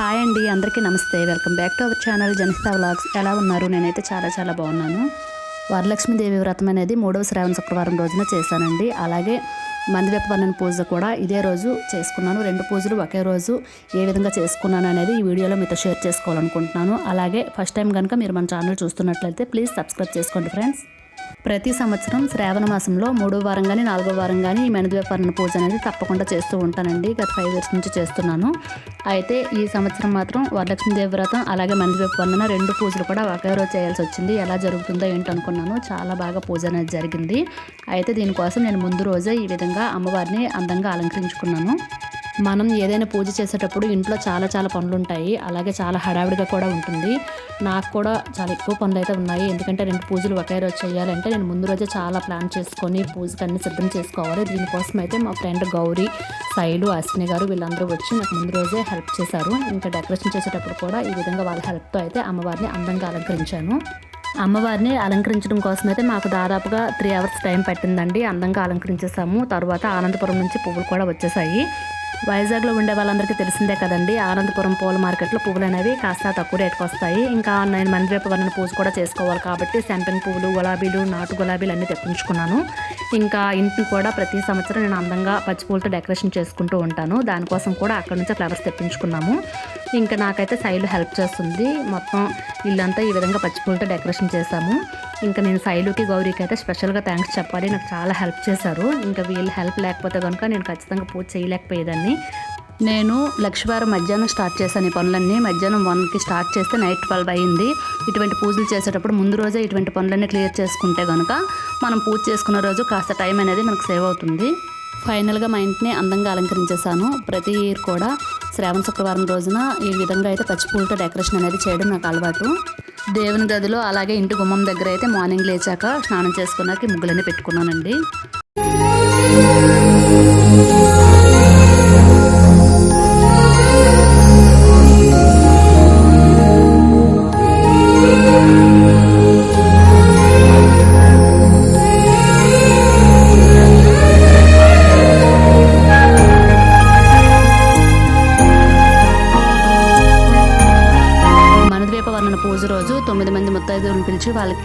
Hi అండి అందరికీ నమస్తే. Welcome back to our channel Janitha vlogs. ఎలా ఉన్నారు? నేనైతే చాలా చాలా బాగున్నాను. వరలక్ష్మీదేవి వ్రతం అనేది మూడవ శ్రావణ శుక్రవారం రోజున చేశానండి. అలాగే మందివెప్ప వర్ణన పూజ కూడా ఇదే రోజు చేసుకున్నాను. రెండు పూజలు ఒకే రోజు ఏ విధంగా చేసుకున్నాను అనేది ఈ వీడియోలో మీతో షేర్ చేసుకోవాలనుకుంటున్నాను. అలాగే ఫస్ట్ టైం కనుక మీరు మన ఛానల్ చూస్తున్నట్లయితే ప్లీజ్ సబ్స్క్రైబ్ చేసుకోండి ఫ్రెండ్స్. ప్రతి సంవత్సరం శ్రావణ మాసంలో మూడో వారం కానీ నాలుగో వారం కానీ ఈ మెనద్వేపరణ పూజ అనేది తప్పకుండా చేస్తూ ఉంటానండి. గత ఫైవ్ ఇయర్స్ నుంచి చేస్తున్నాను. అయితే ఈ సంవత్సరం మాత్రం వరలక్ష్మీదేవి వ్రతం అలాగే మెనద్వేపరణ రెండు పూజలు కూడా ఒకే రోజు చేయాల్సి వచ్చింది. ఎలా జరుగుతుందో ఏంటనుకున్నాను చాలా బాగా పూజ అనేది జరిగింది. అయితే దీనికోసం నేను ముందు రోజే ఈ విధంగా అమ్మవారిని అందంగా అలంకరించుకున్నాను. మనం ఏదైనా పూజ చేసేటప్పుడు ఇంట్లో చాలా చాలా పనులు ఉంటాయి అలాగే చాలా హడావిడిగా కూడా ఉంటుంది. నాకు కూడా చాలా ఎక్కువ పనులు అయితే ఉన్నాయి. ఎందుకంటే రెండు పూజలు ఒకే రోజు చేయాలంటే నేను ముందు రోజే చాలా ప్లాన్ చేసుకొని పూజకి అన్ని సిద్ధం చేసుకోవాలి. దీనికోసం అయితే మా ఫ్రెండ్ గౌరీ సైలు అశ్విని గారు వీళ్ళందరూ వచ్చి నాకు ముందు రోజే హెల్ప్ చేశారు. ఇంకా డెకరేషన్ చేసేటప్పుడు కూడా ఈ విధంగా వాళ్ళ హెల్ప్తో అయితే అమ్మవారిని అందంగా అలంకరించాను. అమ్మవారిని అలంకరించడం కోసం అయితే మాకు దాదాపుగా త్రీ అవర్స్ టైం పట్టిందండి. అందంగా అలంకరించేసాము. తర్వాత ఆనందపురం నుంచి పువ్వులు కూడా వచ్చేసాయి. వైజాగ్లో ఉండే వాళ్ళందరికీ తెలిసిందే కదండి. ఆనందపురం పూల మార్కెట్లో పువ్వులు అనేవి కాస్త తక్కువ రేటుకి వస్తాయి. ఇంకా నేను మందివేప వర్ణ పూజ కూడా చేసుకోవాలి కాబట్టి శాంపింగ్ పువ్వులు గులాబీలు నాటు గులాబీలు అన్నీ తెప్పించుకున్నాను. ఇంకా ఇంటిని కూడా ప్రతి సంవత్సరం నేను అందంగా పచ్చి పూలతో డెకరేషన్ చేసుకుంటూ ఉంటాను. దానికోసం కూడా అక్కడ నుంచి ఫ్లవర్స్ తెప్పించుకున్నాము. ఇంకా నాకైతే శైలు హెల్ప్ చేస్తుంది. మొత్తం ఇల్లంతా ఈ విధంగా పచ్చి పూలతో డెకరేషన్ చేశాము. ఇంకా నేను శైలుకి గౌరీకి అయితే స్పెషల్గా థ్యాంక్స్ చెప్పాలి. నాకు చాలా హెల్ప్ చేశారు. ఇంకా వీళ్ళు హెల్ప్ లేకపోతే కనుక నేను ఖచ్చితంగా పూజ చేయలేకపోయేదాన్ని. నేను లక్షవారం మధ్యాహ్నం స్టార్ట్ చేశాను ఈ పనులన్నీ. మధ్యాహ్నం వన్కి స్టార్ట్ చేస్తే నైట్ ట్వెల్వ్ అయింది. ఇటువంటి పూజలు చేసేటప్పుడు ముందు రోజే ఇటువంటి పనులన్నీ క్లియర్ చేసుకుంటే కనుక మనం పూజ చేసుకున్న రోజు కాస్త టైం అనేది మనకు సేవ్ అవుతుంది. ఫైనల్గా మా ఇంటిని అందంగా అలంకరించేశాను. ప్రతి ఇయర్ కూడా శ్రావణ శుక్రవారం రోజున ఈ విధంగా అయితే పచ్చి పూలతో డెకరేషన్ అనేది చేయడం నాకు అలవాటు. దేవుని గదిలో అలాగే ఇంటి గుమ్మం దగ్గర అయితే మార్నింగ్ లేచాక స్నానం చేసుకున్నాక ముగ్గులన్నీ పెట్టుకున్నానండి.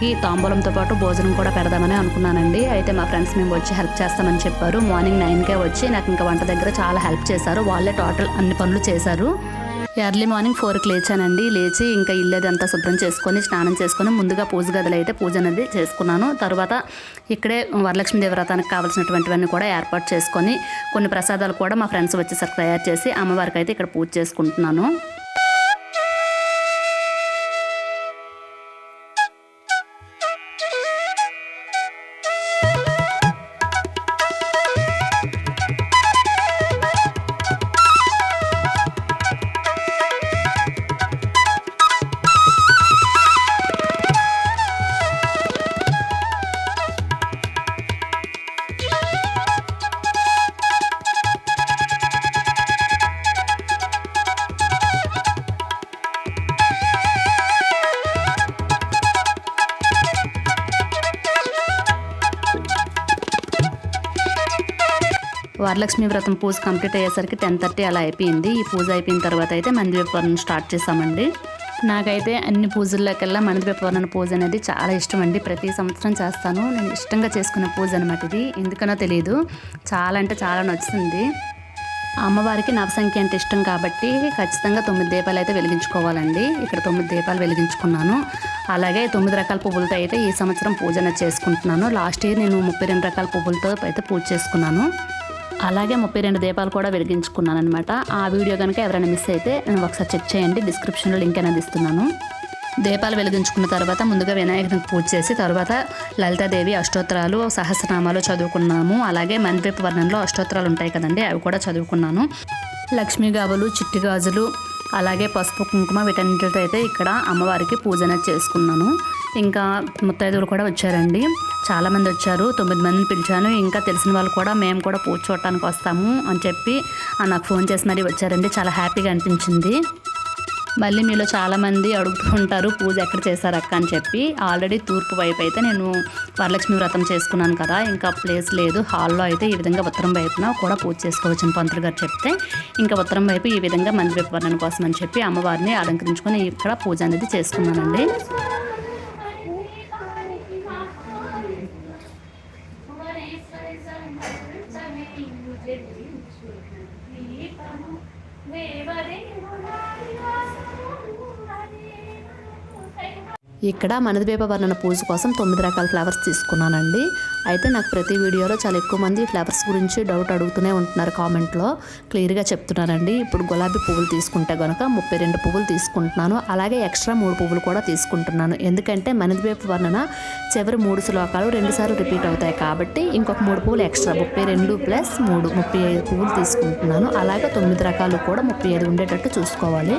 పిలిచి వాళ్ళకి తాంబూలంతో పాటు భోజనం కూడా పెడదామని అనుకున్నానండి. అయితే మా ఫ్రెండ్స్ మేము వచ్చి హెల్ప్ చేస్తామని చెప్పారు. మార్నింగ్ నైన్కే వచ్చి నాకు ఇంకా వంట దగ్గర చాలా హెల్ప్ చేశారు. వాళ్ళే టోటల్ అన్ని పనులు చేశారు. ఎర్లీ మార్నింగ్ ఫోర్కి లేచానండి. లేచి ఇంకా ఇల్లు అంతా శుభ్రం చేసుకొని స్నానం చేసుకొని ముందుగా పూజ గదిలో అయితే పూజ అనేది చేసుకున్నాను. తర్వాత ఇక్కడే వరలక్ష్మి వ్రతానికి కావాల్సినటువంటివన్నీ కూడా ఏర్పాటు చేసుకొని కొన్ని ప్రసాదాలు కూడా మా ఫ్రెండ్స్ వచ్చేసరికి తయారు చేసి అమ్మవారికి అయితే ఇక్కడ పూజ చేసుకుంటున్నాను. వరలక్ష్మి వ్రతం పూజ కంప్లీట్ అయ్యేసరికి టెన్ థర్టీ అలా అయిపోయింది. ఈ పూజ అయిపోయిన తర్వాత అయితే మందిరపవనం స్టార్ట్ చేసామండి నాకైతే అన్ని పూజల్లోకెల్లా మందిరపవనం పూజ అనేది చాలా ఇష్టం అండి. ప్రతి సంవత్సరం చేస్తాను. నేను ఇష్టంగా చేసుకునే పూజ అనమాట ఇది. ఎందుకనో తెలియదు చాలా అంటే చాలా నచ్చుతుంది. అమ్మవారికి నవసంఖ్య అంటే ఇష్టం కాబట్టి ఖచ్చితంగా తొమ్మిది దీపాలు అయితే వెలిగించుకోవాలండి. ఇక్కడ తొమ్మిది దీపాలు వెలిగించుకున్నాను. అలాగే తొమ్మిది రకాల పువ్వులతో అయితే ఈ సంవత్సరం పూజన చేసుకుంటున్నాను. లాస్ట్ ఇయర్ నేను ముప్పై రెండు రకాల పువ్వులతో అయితే పూజ చేసుకున్నాను. అలాగే ముప్పై రెండు దీపాలు కూడా వెలిగించుకున్నాను అనమాట ఆ వీడియో కనుక ఎవరైనా మిస్ అయితే ఒకసారి చెక్ చేయండి. డిస్క్రిప్షన్లో లింక్ అనేది ఇస్తున్నాను. దీపాలు వెలిగించుకున్న తర్వాత ముందుగా వినాయకుని పూజ చేసి తర్వాత లలితాదేవి అష్టోత్తరాలు సహస్రనామాలు చదువుకున్నాము. అలాగే మందిరపు వర్ణంలో అష్టోత్తరాలు ఉంటాయి కదండి అవి కూడా చదువుకున్నాను. లక్ష్మీ గాబులు చిట్టి గాజులు అలాగే పసుపు కుంకుమ వీటన్నిటితో అయితే ఇక్కడ అమ్మవారికి పూజన చేసుకున్నాను. ఇంకా ముత్తైదువులు కూడా వచ్చారండి. చాలామంది వచ్చారు తొమ్మిది మందిని పిలిచాను. ఇంకా తెలిసిన వాళ్ళు కూడా మేము కూడా పూజ చూడటానికి వస్తాము అని చెప్పి నాకు ఫోన్ చేసి మరీ వచ్చారండి. చాలా హ్యాపీగా అనిపించింది. మళ్ళీ మీలో చాలామంది అడుగుతూ ఉంటారు పూజ ఎక్కడ చేశారు అక్క అని చెప్పి. ఆల్రెడీ తూర్పు వైపు అయితే నేను వరలక్ష్మి వ్రతం చేసుకున్నాను కదా. ఇంకా ప్లేస్ లేదు. హాల్లో అయితే ఈ విధంగా ఉత్తరం వైపున కూడా పూజ చేసుకోవచ్చు పంతులు గారు చెప్తే ఇంకా ఉత్తరం వైపు ఈ విధంగా మంది వైపు వర్ణన కోసం అని చెప్పి అమ్మవారిని అలంకరించుకొని ఇక్కడ పూజ అనేది చేసుకున్నానండి. करें ఇక్కడ మనదివేప వర్ణన పూజ కోసం తొమ్మిది రకాల ఫ్లవర్స్ తీసుకున్నానండి. అయితే నాకు ప్రతి వీడియోలో చాలా ఎక్కువ మంది ఫ్లవర్స్ గురించి డౌట్ అడుగుతూనే ఉంటున్నారు కామెంట్లో. క్లియర్గా చెప్తున్నానండి. ఇప్పుడు గులాబీ పువ్వులు తీసుకుంటే కనుక ముప్పై రెండు పువ్వులు తీసుకుంటున్నాను. అలాగే ఎక్స్ట్రా మూడు పువ్వులు కూడా తీసుకుంటున్నాను. ఎందుకంటే మనదివేప వర్ణన చివరి మూడు శ్లోకాలు రెండుసార్లు రిపీట్ అవుతాయి కాబట్టి ఇంకొక మూడు పువ్వులు ఎక్స్ట్రా ముప్పై రెండు ప్లస్ మూడు ముప్పై ఐదు పువ్వులు తీసుకుంటున్నాను. అలాగే తొమ్మిది రకాలు కూడా ముప్పై ఐదు ఉండేటట్టు చూసుకోవాలి.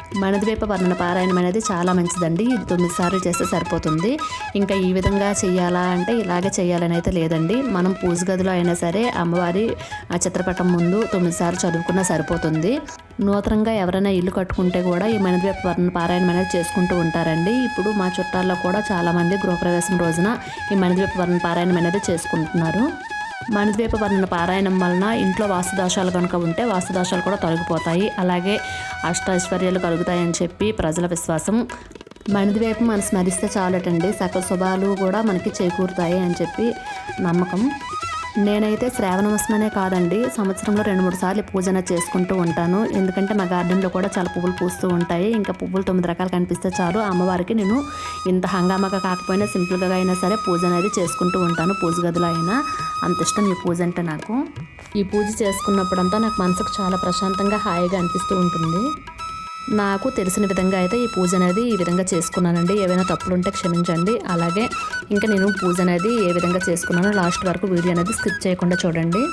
మణద్వీప వర్ణన పారాయణం అనేది చాలా మంచిదండి. ఇది తొమ్మిది సార్లు చేస్తే సరిపోతుంది. ఇంకా ఈ విధంగా చేయాలా అంటే ఇలాగే చేయాలని అయితే లేదండి. మనం పూజ గదిలో అయినా సరే అమ్మవారి ఆ చిత్రపటం ముందు తొమ్మిది సార్లు చదువుకున్నా సరిపోతుంది. నూతనంగా ఎవరైనా ఇల్లు కట్టుకుంటే కూడా ఈ మణద్వీప వర్ణన పారాయణం అనేది చేసుకుంటూ ఉంటారండి. ఇప్పుడు మా చుట్టాల్లో కూడా చాలామంది గృహప్రవేశం రోజున ఈ మణద్వీప వర్ణ పారాయణం అనేది చేసుకుంటున్నారు. మణిద్వీప వర్ణన పారాయణం వలన ఇంట్లో వాస్తుదోషాలు కనుక ఉంటే వాస్తుదోషాలు కూడా తొలగిపోతాయి. అలాగే అష్టైశ్వర్యాలు కలుగుతాయని చెప్పి ప్రజల విశ్వాసం. మణిద్వీపం మనం స్మరిస్తే చాలటండి. సకల శుభాలు కూడా మనకి చేకూరుతాయి అని చెప్పి నమ్మకం. నేనైతే శ్రావణ కాదండి సంవత్సరంలో రెండు మూడు సార్లు పూజన చేసుకుంటూ ఉంటాను. ఎందుకంటే మా గార్డెన్లో కూడా చాలా పువ్వులు పూస్తూ ఉంటాయి. ఇంకా పువ్వులు తొమ్మిది రకాలు కనిపిస్తే చాలు. అమ్మవారికి నేను ఇంత హంగామాగా కాకపోయినా సింపుల్గా అయినా సరే పూజ అనేది చేసుకుంటూ ఉంటాను పూజ గదిలో అయినా. అంత ఇష్టం ఈ పూజ అంటే నాకు. ఈ పూజ చేసుకున్నప్పుడంతా నాకు మనసుకు చాలా ప్రశాంతంగా హాయిగా అనిపిస్తూ ఉంటుంది. నాకు తెలిసిన విధంగా అయితే ఈ పూజ అనేది ఈ విధంగా చేసుకున్నానండి. ఏవైనా తప్పులు ఉంటే క్షమించండి. అలాగే ఇంకా నేను పూజ అనేది ఏ విధంగా చేసుకున్నానో లాస్ట్ వరకు వీడియో అనేది స్కిప్ చేయకుండా చూడండి.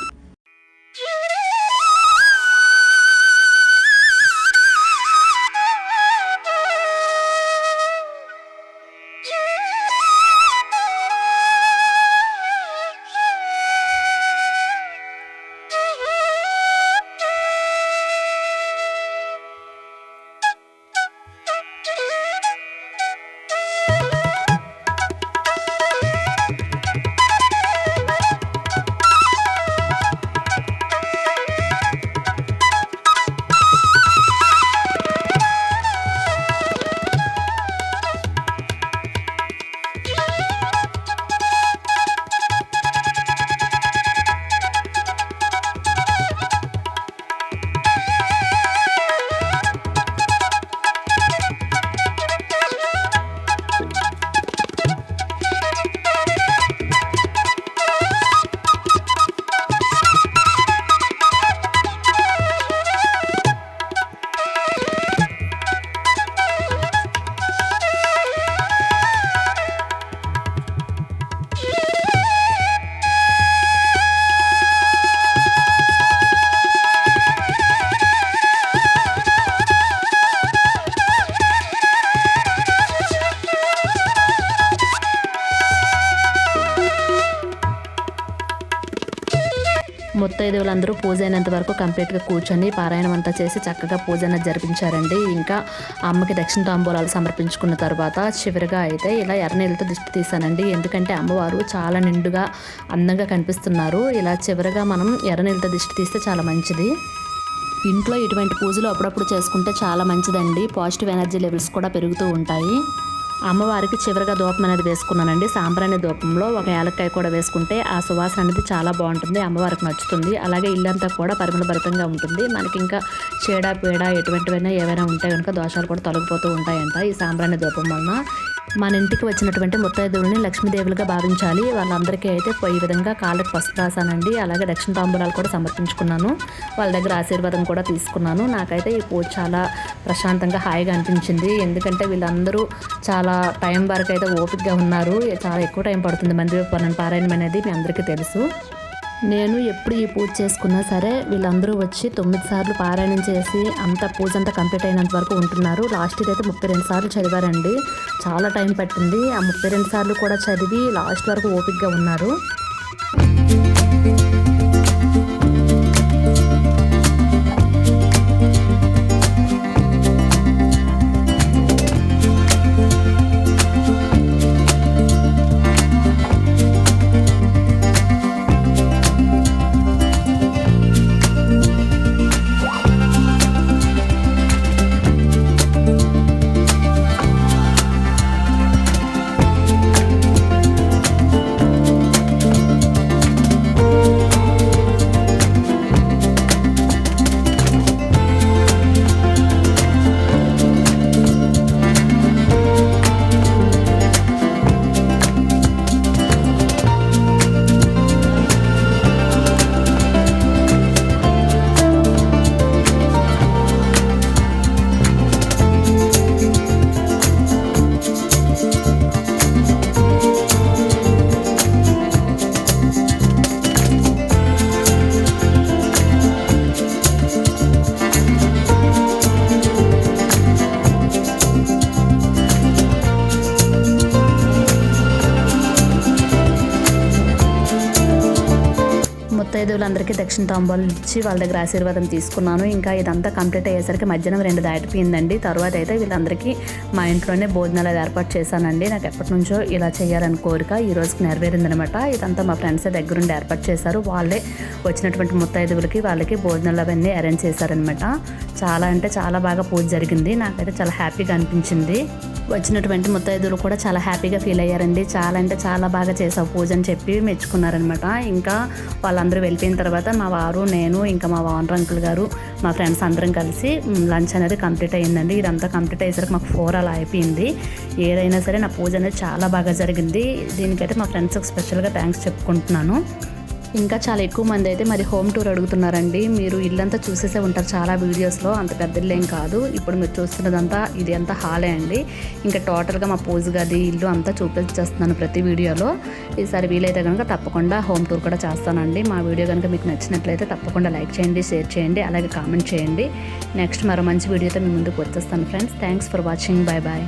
ముత్తైదువులందరూ పూజ అయినంత వరకు కంప్లీట్గా కూర్చొని పారాయణం అంతా చేసి చక్కగా పూజ అనేది జరిపించారండి. ఇంకా అమ్మకి దక్షిణ తాంబూలాలు సమర్పించుకున్న తర్వాత చివరిగా అయితే ఇలా ఎర్రనీళ్ళతో దిష్టి తీశానండి. ఎందుకంటే అమ్మవారు చాలా నిండుగా అందంగా కనిపిస్తున్నారు. ఇలా చివరిగా మనం ఎర్రనీళ్ళతో దిష్టి తీస్తే చాలా మంచిది. ఇంట్లో ఇటువంటి పూజలు అప్పుడప్పుడు చేసుకుంటే చాలా మంచిదండి. పాజిటివ్ ఎనర్జీ లెవెల్స్ కూడా పెరుగుతూ ఉంటాయి. అమ్మవారికి చివరిగా దూపం అనేది వేసుకున్నానండి. సాంబ్రాణి దూపంలో ఒక యాలక్కాయ కూడా వేసుకుంటే ఆ సువాసన అనేది చాలా బాగుంటుంది అమ్మవారికి నచ్చుతుంది. అలాగే ఇల్లంతా కూడా పరిమళభరితంగా ఉంటుంది. మనకి ఇంకా చీడ పీడ ఎటువంటివైనా ఏవైనా ఉంటే కనుక దోషాలు కూడా తొలగిపోతూ ఉంటాయంట ఈ సాంబ్రాణి దూపం వలన. మన ఇంటికి వచ్చినటువంటి ముత్తైదువుల్ని లక్ష్మీదేవులుగా భావించాలి. వాళ్ళందరికీ అయితే ఈ విధంగా కాళ్ళకి పసుపు రాసానండి. అలాగే దక్షిణ తాంబూలాలు కూడా సమర్పించుకున్నాను. వాళ్ళ దగ్గర ఆశీర్వాదం కూడా తీసుకున్నాను. నాకైతే ఈ పూజ చాలా ప్రశాంతంగా హాయిగా అనిపించింది. ఎందుకంటే వీళ్ళందరూ చాలా టైం వరకు అయితే ఓపికగా ఉన్నారు. చాలా ఎక్కువ టైం పడుతుంది మంది పన్నెండు పారాయణం అనేది మీ అందరికీ తెలుసు. నేను ఎప్పుడు ఈ పూజ చేసుకున్నా సరే వీళ్ళందరూ వచ్చి తొమ్మిది సార్లు పారాయణం చేసి అంత పూజ అంతా కంప్లీట్ అయినంత వరకు ఉంటున్నారు. లాస్ట్ అయితే ముప్పై రెండు సార్లు చదివారండి. చాలా టైం పట్టింది. ఆ ముప్పై రెండు సార్లు కూడా చదివి లాస్ట్ వరకు ఓపిక్గా ఉన్నారు. బంధువులందరికీ దక్షిణ తాంబాలు ఇచ్చి వాళ్ళ దగ్గర ఆశీర్వాదం తీసుకున్నాను. ఇంకా ఇదంతా కంప్లీట్ అయ్యేసరికి మధ్యాహ్నం రెండు దాటిపోయిందండి. తర్వాత అయితే వీళ్ళందరికీ మా ఇంట్లోనే భోజనాలు ఏర్పాటు చేశానండి. నాకు ఎప్పటి నుంచో ఇలా చేయాలని కోరిక ఈ రోజుకి నెరవేరిందనమాట. ఇదంతా మా ఫ్రెండ్స్ దగ్గరుండి ఏర్పాటు చేశారు. వాళ్ళే వచ్చినటువంటి ముత్తైదువులకి వాళ్ళకి భోజనాలు అవన్నీ అరేంజ్ చేశారనమాట. చాలా అంటే చాలా బాగా పూజ జరిగింది. నాకైతే చాలా హ్యాపీగా అనిపించింది. వచ్చినటువంటి ముత్తైదులు కూడా చాలా హ్యాపీగా ఫీల్ అయ్యారండి. చాలా అంటే చాలా బాగా చేసావు పూజ అని చెప్పి మెచ్చుకున్నారనమాట. ఇంకా వాళ్ళందరూ వెళ్ళిపోయిన తర్వాత మా వారు నేను ఇంకా మా వానర్ అంకుల్ గారు మా ఫ్రెండ్స్ అందరం కలిసి లంచ్ అనేది కంప్లీట్ అయ్యిందండి. ఇదంతా కంప్లీట్ అయ్యేసరికి మాకు ఫోర్ అలా అయిపోయింది. ఏదైనా సరే నా పూజ అనేది చాలా బాగా జరిగింది. దీనికైతే మా ఫ్రెండ్స్కి స్పెషల్గా థ్యాంక్స్ చెప్పుకుంటున్నాను. ఇంకా చాలా ఎక్కువ మంది అయితే మరి హోమ్ టూర్ అడుగుతున్నారండి. మీరు ఇల్లంతా చూసేసే ఉంటారు చాలా వీడియోస్లో. అంత పెద్ద ఇల్లు ఏం కాదు. ఇప్పుడు మీరు చూస్తున్నదంతా ఇది అంతా హాలే అండి. ఇంకా టోటల్గా మా పూజ గది ఇల్లు అంతా చూపించేస్తున్నాను ప్రతి వీడియోలో. ఈసారి వీలైతే కనుక తప్పకుండా హోమ్ టూర్ కూడా చేస్తానండి. మా వీడియో కనుక మీకు నచ్చినట్లయితే తప్పకుండా లైక్ చేయండి షేర్ చేయండి అలాగే కామెంట్ చేయండి. నెక్స్ట్ మరో మంచి వీడియోతో మీ ముందుకు వచ్చేస్తాను friends. Thanks for watching. Bye bye.